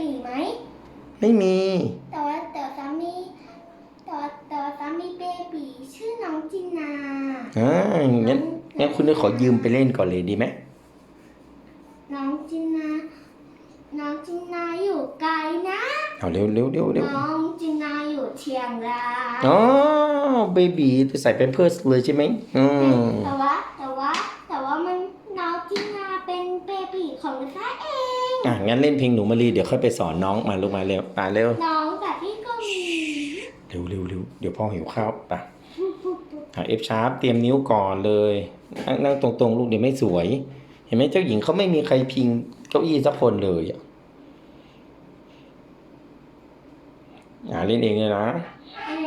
บีไหม ไม่มี แต่ว่าแต่สามีแต่ว่าแต่ว่าสามีเบบีชื่อน้องจินนาอ่างั้นงั้นคุณจะขอยืมไปเล่นก่อนเลยดีไหมน้องจินนาน้องจินนาอยู่ไกลนะเอาเร็วเร็วเร็วเร็วน้องจินนาอยู่เชียงรายอ๋อเบบีจะใส่เป็นเพิร์สเลยใช่ไหมอืมแต่ว่าแต่ว่าแต่ว่ามันน้องจินนา เป็นเบบีของลิซ่าเอง อะงั้นเล่นเพลงหนูมารีเดี๋ยวค่อยไปสอนน้องมาลูกมาเร็วมาเร็วน้องแบบพี่ก็มีเร็วเร็วเร็วเดี๋ยวพ่อหิวข้าวไปอะเอฟชาร์ปเตรียมนิ้วก่อนเลยนั่งนั่งตรงๆ ลูกเดี๋ยวไม่สวย เห็นไหมเจ้าหญิงเขาไม่มีใครพิงเก้าอี้สักคนเลยอะอะเล่นเองเลยนะเอ็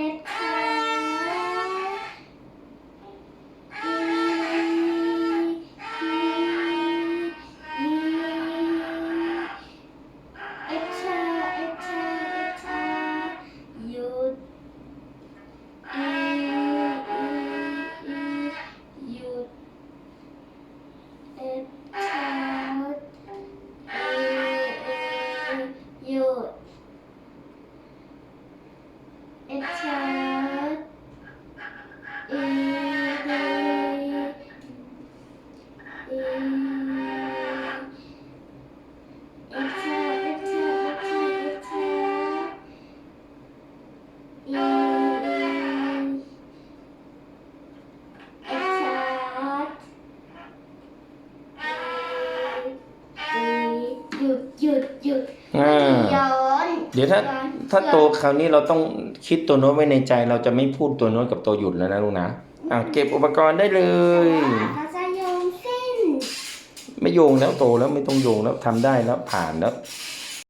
good. It's a you, you. It's hard, it's hard. It's hard. หยุดหยุดหยุดอ่า ย้อนเดี๋ยวถ้าย้อนถ้าโตคราวนี้เราต้องคิดตัวโน้ตไว้ในใจ เราจะไม่พูดตัวโน้ตกับตัวหยุดแล้วนะลูกนะอะเก็บอุปกรณ์ได้เลยเราจะโยงเส้น ไม่โยงแล้วโตแล้วไม่ต้องโยงแล้วทำได้แล้วผ่านแล้วเ